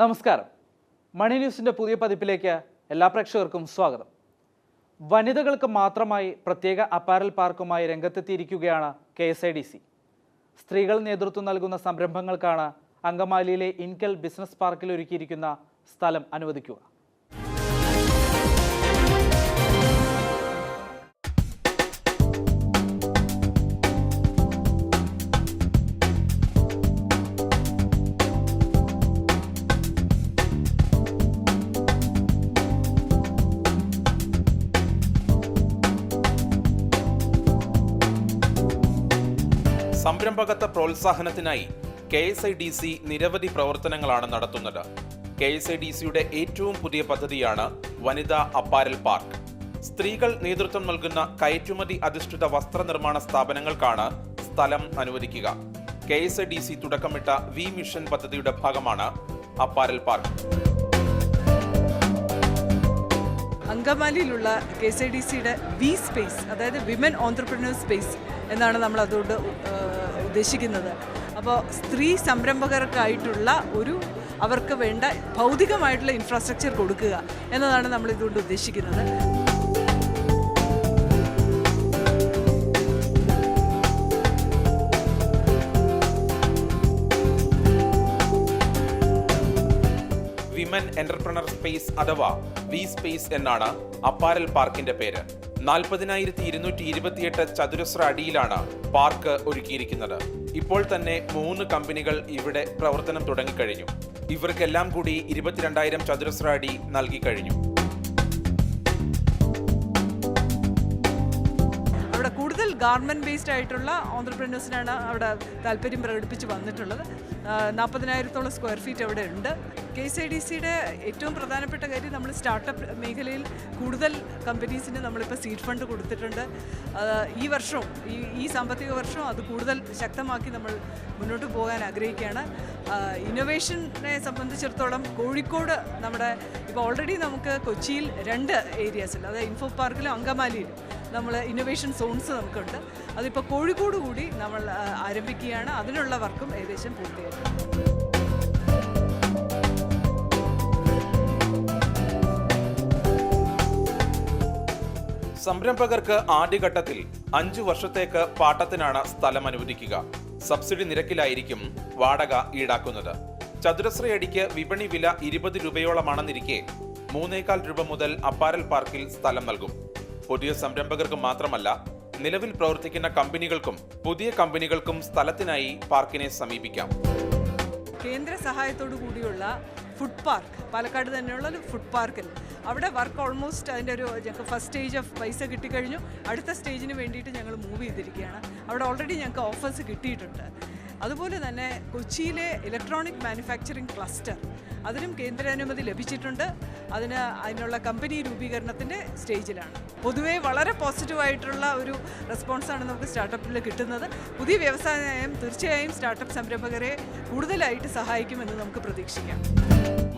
നമസ്കാരം. മണി ന്യൂസിന്റെ പുതിയ പതിപ്പിലേക്ക് എല്ലാ പ്രേക്ഷകർക്കും സ്വാഗതം. വനിതകൾക്ക് മാത്രമായി പ്രത്യേക അപ്പാരൽ പാർക്കുമായി രംഗത്തെത്തിയിരിക്കുകയാണ് K S I D C. സ്ത്രീകൾ നേതൃത്വം നൽകുന്ന സംരംഭങ്ങൾക്കാണ് അങ്കമാലിയിലെ ഇൻകൽ ബിസിനസ് പാർക്കിൽ ഒരുക്കിയിരിക്കുന്ന സ്ഥലം അനുവദിക്കുക. സംരംഭകത്വ പ്രോത്സാഹനത്തിനായി K S I D C നിരവധി പ്രവർത്തനങ്ങളാണ് നടത്തുന്നത്. കെ എസ് ഐ ഡി സിയുടെ ഏറ്റവും പുതിയ പദ്ധതിയാണ് വനിതാ അപ്പാരൽ പാർക്ക്. സ്ത്രീകൾ നേതൃത്വം നൽകുന്ന കയറ്റുമതി അധിഷ്ഠിത വസ്ത്രനിർമ്മാണ സ്ഥാപനങ്ങൾക്കാണ് സ്ഥലം അനുവദിക്കുക. K S I D C തുടക്കമിട്ട വി മിഷൻ പദ്ധതിയുടെ ഭാഗമാണ് അപ്പാരൽ പാർക്ക്. അങ്കമാലിയിലുള്ള കെ എസ് ഐ ഡി സിയുടെ വി സ്പേസ് അതായത് വിമൻ ഓൺടർപ്രണർ സ്പേസ് എന്നാണ് നമ്മൾ അതുകൊണ്ട് ഉദ്ദേശിക്കുന്നത്. അപ്പോൾ സ്ത്രീ സംരംഭകർക്കായിട്ടുള്ള ഒരു അവർക്ക് വേണ്ട ഭൗതികമായിട്ടുള്ള ഇൻഫ്രാസ്ട്രക്ചർ കൊടുക്കുക എന്നതാണ് നമ്മൾ ഇതുകൊണ്ട് ഉദ്ദേശിക്കുന്നത്. വിമൻ എന്റർപ്രണർ സ്പേസ് അഥവാ വി സ്പേസ് എന്നാണ് അപ്പാരൽ പാർക്കിന്റെ പേര്. നാൽപ്പതിനായിരത്തി ഇരുന്നൂറ്റി ഇരുപത്തിയെട്ട് ചതുരശ്ര അടിയിലാണ് പാർക്ക് ഒരുക്കിയിരിക്കുന്നത്. ഇപ്പോൾ തന്നെ മൂന്ന് കമ്പനികൾ ഇവിടെ പ്രവർത്തനം തുടങ്ങിക്കഴിഞ്ഞു. ഇവർക്കെല്ലാം കൂടി ഇരുപത്തിരണ്ടായിരം ചതുരശ്ര അടി നൽകി കഴിഞ്ഞു അവിടെ കൂടുതൽ ഗാർമെന്റ് ബേസ്ഡ് ആയിട്ടുള്ള ഓൺടർപ്രണേഴ്സിനാണ് അവിടെ താല്പര്യം പ്രകടിപ്പിച്ച് വന്നിട്ടുള്ളത്. നാൽപ്പതിനായിരത്തോളം സ്ക്വയർ ഫീറ്റ് അവിടെ ഉണ്ട്. കെ എസ് ഐ ഡി സിയുടെ ഏറ്റവും പ്രധാനപ്പെട്ട കാര്യം നമ്മൾ സ്റ്റാർട്ടപ്പ് മേഖലയിൽ കൂടുതൽ കമ്പനീസിന് നമ്മളിപ്പോൾ സീഡ് ഫണ്ട് കൊടുത്തിട്ടുണ്ട്. ഈ വർഷവും ഈ ഈ സാമ്പത്തിക വർഷവും അത് കൂടുതൽ ശക്തമാക്കി നമ്മൾ മുന്നോട്ട് പോകാൻ ആഗ്രഹിക്കുകയാണ്. ഇന്നൊവേഷനെ സംബന്ധിച്ചിടത്തോളം കോഴിക്കോട് നമ്മുടെ ഇപ്പോൾ ഓൾറെഡി നമുക്ക് കൊച്ചിയിൽ രണ്ട് ഏരിയാസിൽ അതായത് ഇൻഫോ പാർക്കിലും അങ്കമാലിയിലും. നമ്മൾ ഇന്നൊവേഷൻ സോൺസ് നമുക്കുണ്ട്. അതിപ്പോൾ കോഴിക്കോട് കൂടി നമ്മൾ ആരംഭിക്കുകയാണ്. അതിനുള്ള വർക്കും ഏകദേശം പൂർത്തിയായി. സംരംഭകർക്ക് ആദ്യഘട്ടത്തിൽ അഞ്ചു വർഷത്തേക്ക് പാട്ടത്തിനാണ് സ്ഥലം അനുവദിക്കുക. സബ്സിഡി നിരക്കിലായിരിക്കും വാടക ഈടാക്കുന്നത്. ചതുരശ്രയടിക്ക് വിപണി വില ഇരുപത് രൂപയോളമാണെന്നിരിക്കെ മൂന്നേകാൽ രൂപ മുതൽ അപ്പാരൽ പാർക്കിൽ സ്ഥലം നൽകും. പുതിയ സംരംഭകർക്ക് മാത്രമല്ല നിലവിൽ പ്രവർത്തിക്കുന്ന കമ്പനികൾക്കും പുതിയ കമ്പനികൾക്കും സ്ഥലത്തിനായി പാർക്കിനെ സമീപിക്കാം. കേന്ദ്ര സഹായത്തോടു കൂടിയുള്ള ഫുഡ് പാർക്ക് പാലക്കാട് തന്നെയുള്ള ഒരു ഫുഡ് പാർക്കിൽ. അവിടെ വർക്ക് ഓൾമോസ്റ്റ് അതിന്റെ ഒരു ഞങ്ങൾക്ക് ഫസ്റ്റ് സ്റ്റേജ് ഓഫ് പൈസ കിട്ടിക്കഴിഞ്ഞു. അടുത്ത സ്റ്റേജിന് വേണ്ടിയിട്ട് ഞങ്ങൾ മൂവ് ചെയ്തിരിക്കുകയാണ്. അവിടെ ഓൾറെഡി ഞങ്ങൾക്ക് ഓഫേഴ്സ് കിട്ടിയിട്ടുണ്ട്. അതുപോലെ തന്നെ കൊച്ചിയിലെ ഇലക്ട്രോണിക് മാനുഫാക്ചറിംഗ് ക്ലസ്റ്റർ അതിനും കേന്ദ്രാനുമതി ലഭിച്ചിട്ടുണ്ട്. അതിന് അതിനുള്ള കമ്പനി രൂപീകരണത്തിന്റെ സ്റ്റേജിലാണ് പൊതുവേ വളരെ പോസിറ്റീവായിട്ടുള്ള ഒരു റെസ്പോൺസാണ് നമുക്ക് സ്റ്റാർട്ടപ്പിൽ കിട്ടുന്നത്. പുതിയ വ്യവസായ നയം തീർച്ചയായും സ്റ്റാർട്ടപ്പ് സംരംഭകരെ കൂടുതലായിട്ട് സഹായിക്കുമെന്ന് നമുക്ക് പ്രതീക്ഷിക്കാം.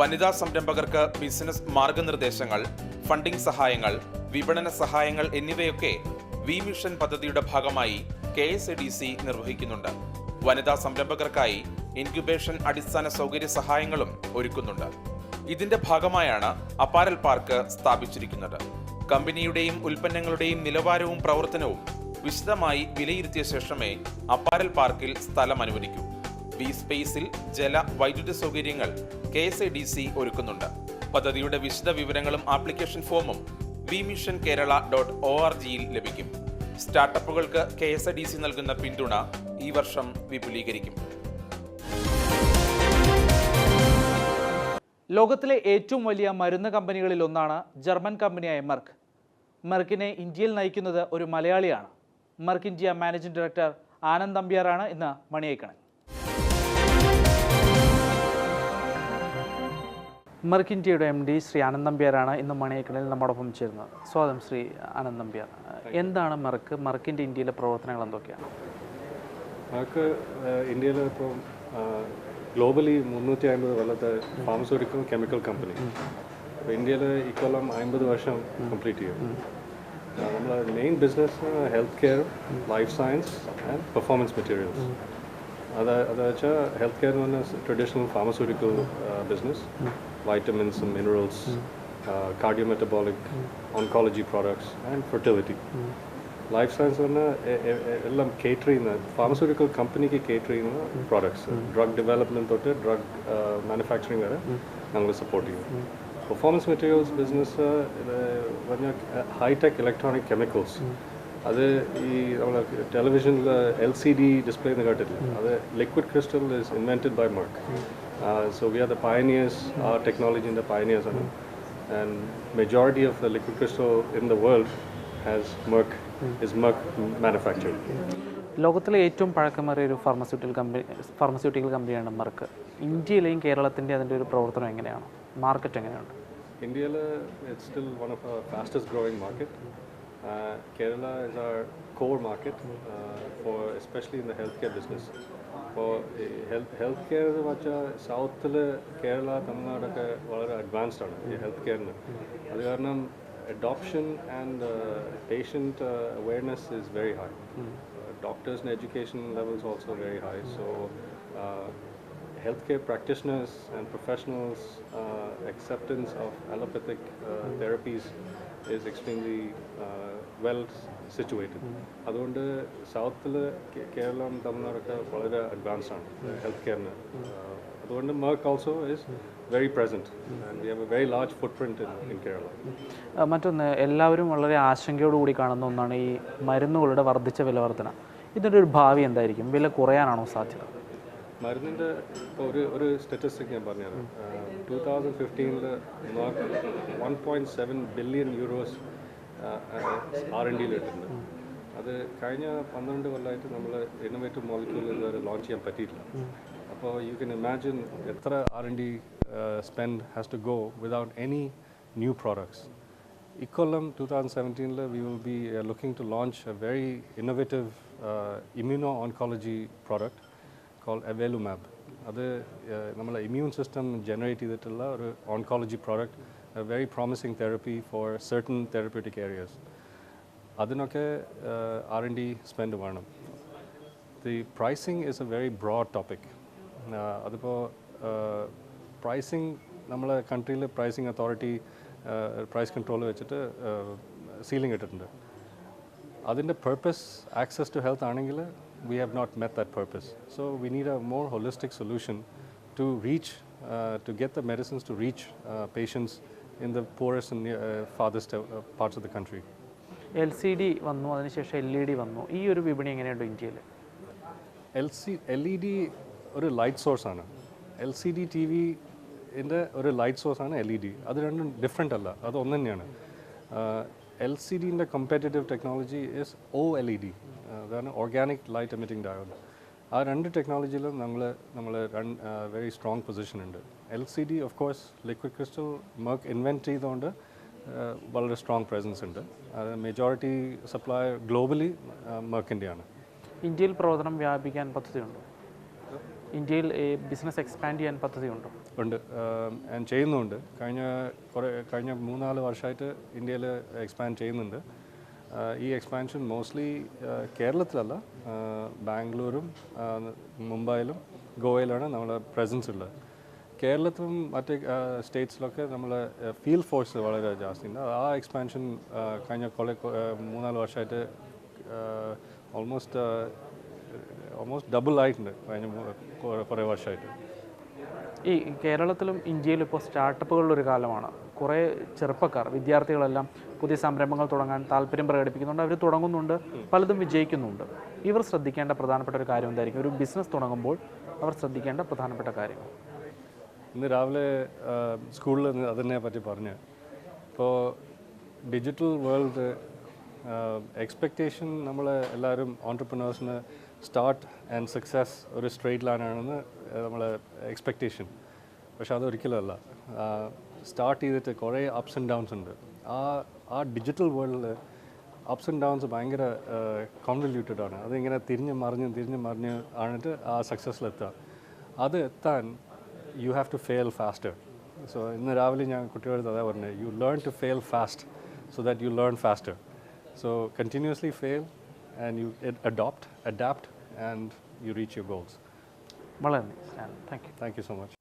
വനിതാ സംരംഭകർക്ക് ബിസിനസ് മാർഗനിർദ്ദേശങ്ങൾ ഫണ്ടിംഗ് സഹായങ്ങൾ വിപണന സഹായങ്ങൾ എന്നിവയൊക്കെ വി മിഷൻ പദ്ധതിയുടെ ഭാഗമായി K S I D C നിർവഹിക്കുന്നുണ്ട്. വനിതാ സംരംഭകർക്കായി ഇൻക്യുബേഷൻ അടിസ്ഥാന സൗകര്യ സഹായങ്ങളും ഒരുക്കുന്നുണ്ട്. ഇതിന്റെ ഭാഗമായാണ് അപ്പാരൽ പാർക്ക് സ്ഥാപിച്ചിരിക്കുന്നത്. കമ്പനിയുടെയും ഉൽപ്പന്നങ്ങളുടെയും നിലവാരവും പ്രവർത്തനവും വിശദമായി വിലയിരുത്തിയ ശേഷമേ അപ്പാരൽ പാർക്കിൽ സ്ഥലം അനുവദിക്കൂ. ബി സ്പേസിൽ ജല വൈദ്യുതി സൗകര്യങ്ങൾ K S I D C ഒരുക്കുന്നുണ്ട്. പദ്ധതിയുടെ വിശദ വിവരങ്ങളും ആപ്ലിക്കേഷൻ ഫോമും V mission Kerala dot O R ജിയിൽ ലഭിക്കും. സ്റ്റാർട്ടപ്പുകൾക്ക് K S I D C നൽകുന്ന പിന്തുണ ഈ വർഷം വിപുലീകരിക്കും. ലോകത്തിലെ ഏറ്റവും വലിയ മരുന്ന് കമ്പനികളിൽ ഒന്നാണ് ജർമ്മൻ കമ്പനിയായ മെർക്ക് മെർക്കിനെ ഇന്ത്യയിൽ നയിക്കുന്നത് ഒരു മലയാളിയാണ്. Merck India managing director Anand അമ്പ്യാറാണ് ഇന്ന് മണിയേക്കണൻ. മെർക്ക് ഇന്ത്യയുടെ എം ഡി ശ്രീ ആനന്ദ് അമ്പ്യാറാണ് ഇന്ന് മണിയേക്കണിൽ നമ്മോടൊപ്പം ചേരുന്നത്. സ്വാഗതം ശ്രീ ആനന്ദ് അമ്പ്യാർ എന്താണ് മെർക്ക് മെർക്കിന്റെ ഇന്ത്യയിലെ പ്രവർത്തനങ്ങൾ എന്തൊക്കെയാണ്? നമുക്ക് ഇന്ത്യയിൽ ഇപ്പോൾ ഗ്ലോബലി മുന്നൂറ്റി അമ്പത് കൊല്ലത്തെ ഫാർമസ്യൂട്ടിക്കൽ കെമിക്കൽ കമ്പനി അപ്പോൾ ഇന്ത്യയിൽ ഇക്കൊല്ലം അമ്പത് വർഷം കംപ്ലീറ്റ് ചെയ്യും. നമ്മൾ main business health care life science and performance materials അത് അത് വെച്ചാൽ ഹെൽത്ത് കെയർ എന്ന് പറഞ്ഞാൽ traditional pharmaceutical business vitamins minerals cardiometabolic oncology products and fertility life science പറഞ്ഞാൽ എല്ലാം കേറ്റർ ചെയ്യുന്ന ഫാർമസ്യൂട്ടിക്കൽ കമ്പനിക്ക് കേറ്റർ ചെയ്യുന്ന പ്രോഡക്ട്സ് ഡ്രഗ് ഡെവലപ്മെന്റ് തൊട്ട് ഡ്രഗ് മാനുഫാക്ചറിങ് വരെ ഞങ്ങൾ സപ്പോർട്ട് ചെയ്യും പെർഫോമൻസ് മെറ്റീരിയൽസ് ബിസിനസ് പറഞ്ഞാൽ ഹൈടെക് ഇലക്ട്രോണിക് കെമിക്കൽസ് അത് ഈ നമ്മളെ ടെലിവിഷനിൽ എൽ സി ഡി ഡിസ്പ്ലേ എന്ന് കേട്ടിട്ടില്ല? അത് liquid crystal is invented by Merck so we are the pioneers ആ ടെക്നോളജിന്റെ പയനിയേഴ്സ് ആണ്. And majority of the liquid crystal in the world has Merck is Merck manufactured ലോകത്തിലെ ഏറ്റവും പഴക്കമേറിയ ഒരു ഫാർമസ്യൂട്ടിക്കൽ കമ്പനി ഫാർമസ്യൂട്ടിക്കൽ കമ്പനിയാണ് മെർക്ക് ഇന്ത്യയിലെയും കേരളത്തിന്റെ അതിന്റെ ഒരു പ്രവർത്തനം എങ്ങനെയാണ്? മാർക്കറ്റ് എങ്ങനെയുണ്ട്? ഇന്ത്യയിൽ it's still one of fastest growing market Kerala is are is our core market uh, for, especially in the healthcare business. For uh, health healthcare എന്ന് വെച്ചാൽ സൗത്തിൽ കേരള തമിഴ്നാടൊക്കെ വളരെ അഡ്വാൻസ്ഡ് ആണ് ഈ ഹെൽത്ത് കെയറിന് അത് കാരണം Adoption and patient awareness is very high ഡോക്ടേഴ്സിന് education levels also very high so healthcare practitioners and professionals' uh, acceptance of allopathic uh, therapies is extremely uh, well s- situated. അതുകൊണ്ട് സൗത്തിൽ കേരളം തമിഴ്നാടൊക്കെ വളരെ advanced ആണ് health കെയറിന് അതുകൊണ്ട് Merck also is very present and we have a very large footprint in in Kerala മറ്റൊന്ന് എല്ലാവരും വളരെ ആശങ്കയോടുകൂടി കാണുന്ന ഒന്നാണ് ഈ മരുന്നുകളുടെ വർദ്ധിച്ച വില വർധന. ഇതിന്റെ ഒരു ഭാവി എന്തായിരിക്കും? വില കുറയാനാണോ സാധ്യത? മരുന്നിന്റെ ഇപ്പോൾ ഒരു ഒരു സ്റ്റാറ്റിസ്റ്റിക് ഞാൻ പറഞ്ഞത് two thousand ഫിഫ്റ്റീനിൽ one point seven billion euros R N ഡിയിൽ ഇട്ടിട്ടുണ്ട് അത് കഴിഞ്ഞ പന്ത്രണ്ട് കൊല്ലമായിട്ട് നമ്മൾ ഇന്നോവേറ്റീവ് മോളിക്യൂൾ ഇതുവരെ ലോഞ്ച് ചെയ്യാൻ പറ്റിയിട്ടില്ല. അപ്പോൾ യു കെൻ ഇമാജിൻ എത്ര R N D spend has to go without any new products ഇക്കൊല്ലം two thousand സെവന്റീനിൽ we will be looking to launch a very innovative immuno oncology product call avelumab അത് uh, നമ്മളെ immune system generate ചെയ്തിട്ടുള്ള ഒരു oncology product very promising therapy for certain therapeutic areas അതിനൊക്കെ R N D spend വേണം. The pricing is a very broad topic അതിപ്പോൾ pricing നമ്മളെ കൺട്രിയിൽ pricing authority price control വെച്ചിട്ട് സീലിംഗ് ഇട്ടിട്ടുണ്ട്. അതിന്റെ പർപ്പസ് ആക്സസ് ടു ഹെൽത്ത് ആണെങ്കിൽ we have not met that purpose so we need a more holistic solution to reach to get the medicines to reach patients in the poorest and farthest parts of the country L C D വന്നു അതിനുശേഷം L E D വന്നു. ഈ ഒരു വിപണി എങ്ങനെയുണ്ട് ഇന്ത്യയിൽ L C L E D ഒരു light സോഴ്സാണ് എൽ സി ഡി ടി വിന്റെ ഒരു ലൈറ്റ് സോഴ്സാണ് എൽ ഇ ഡി അത് രണ്ടും ഡിഫറെന്റ് അല്ല. അത് ഒന്ന് തന്നെയാണ്. L C ഡിന്റെ comparative technology is O L E D അതാണ് ഓർഗാനിക് ലൈറ്റ് എമിറ്റിംഗ് ഡയോഡ് ആ രണ്ട് ടെക്നോളജിയിലും നമ്മൾ നമ്മൾ വെരി സ്ട്രോങ് പൊസിഷൻ ഉണ്ട്. L C D of course liquid crystal Merck invent ചെയ്തുകൊണ്ട് വളരെ സ്ട്രോങ് പ്രസൻസ് ഉണ്ട്. അത് മെജോറിറ്റി സപ്ലൈ ഗ്ലോബലി മർക്കിന്റെയാണ് ഇന്ത്യയിൽ പ്രവർത്തനം വ്യാപിക്കാൻ പദ്ധതിയുണ്ടോ? ഇന്ത്യയിൽ ബിസിനസ് എക്സ്പാൻഡ് ചെയ്യാൻ പദ്ധതി ഉണ്ടോ. ഉണ്ട് ഞാൻ ചെയ്യുന്നുണ്ട്. കഴിഞ്ഞ കുറേ കഴിഞ്ഞ മൂന്നാൽ വർഷമായിട്ട് ഇന്ത്യയിൽ എക്സ്പാൻഡ് ചെയ്യുന്നുണ്ട്. ഈ എക്സ്പാൻഷൻ മോസ്റ്റ്ലി കേരളത്തിലല്ല. ബാംഗ്ലൂരും മുംബൈയിലും ഗോവയിലാണ് നമ്മൾ പ്രസൻസ് ഉള്ളത്. കേരളത്തിലും മറ്റ് സ്റ്റേറ്റ്സിലൊക്കെ നമ്മൾ ഫീൽഡ് ഫോഴ്സ് വളരെ ജാസ്തി ഉണ്ട് ആ എക്സ്പാൻഷൻ കഴിഞ്ഞ കുറേ മൂന്നാൽ വർഷമായിട്ട് ഓൾമോസ്റ്റ് ഓൾമോസ്റ്റ് ഡബിൾ ആയിട്ടുണ്ട് കഴിഞ്ഞ കുറേ വർഷമായിട്ട്. ഈ കേരളത്തിലും ഇന്ത്യയിലും ഇപ്പോൾ സ്റ്റാർട്ടപ്പുകളുടെ ഒരു കാലമാണ്. കുറേ ചെറുപ്പക്കാർ വിദ്യാർത്ഥികളെല്ലാം പുതിയ സംരംഭങ്ങൾ തുടങ്ങാൻ താല്പര്യം പ്രകടിപ്പിക്കുന്നുണ്ട്. അവർ തുടങ്ങുന്നുണ്ട് പലതും വിജയിക്കുന്നുണ്ട്. ഇവർ ശ്രദ്ധിക്കേണ്ട പ്രധാനപ്പെട്ട ഒരു കാര്യം എന്തായിരിക്കും? ഒരു ബിസിനസ് തുടങ്ങുമ്പോൾ അവർ ശ്രദ്ധിക്കേണ്ട പ്രധാനപ്പെട്ട കാര്യങ്ങൾ. ഇന്ന് രാവിലെ സ്കൂളിൽ അതിനെ പറ്റി പറഞ്ഞ് ഇപ്പോൾ ഡിജിറ്റൽ വേൾഡ് എക്സ്പെക്റ്റേഷൻ നമ്മൾ എല്ലാവരും ഓൺടർപ്രണേഴ്സിന് സ്റ്റാർട്ട് ആൻഡ് സക്സസ് ഒരു സ്ട്രെയിറ്റ് ലൈനാണെന്ന് നമ്മൾ എക്സ്പെക്റ്റേഷൻ പക്ഷെ അതൊരിക്കലുമല്ല സ്റ്റാർട്ട് ചെയ്തിട്ട് കുറേ അപ്സ് ആൻഡ് ഡൗൺസ് ഉണ്ട്. ആ ആ ഡിജിറ്റൽ വേൾഡിൽ അപ്സ് ആൻഡ് ഡൗൺസ് ഭയങ്കര കോൺവല്യൂട്ടഡ് ആണ്. അതിങ്ങനെ തിരിഞ്ഞ് മറിഞ്ഞ് തിരിഞ്ഞ് മറിഞ്ഞ് ആണിട്ട് ആ സക്സസ്സിലെത്തുക അത് എത്താൻ you have to fail faster so ഇന്ന് രാവിലെ ഞാൻ കുട്ടികളുടെ അതാ പറഞ്ഞത് you learn to fail fast so that you learn faster So continuously fail and you adopt, adapt and you reach your goals. Well, thank you. Thank you so much.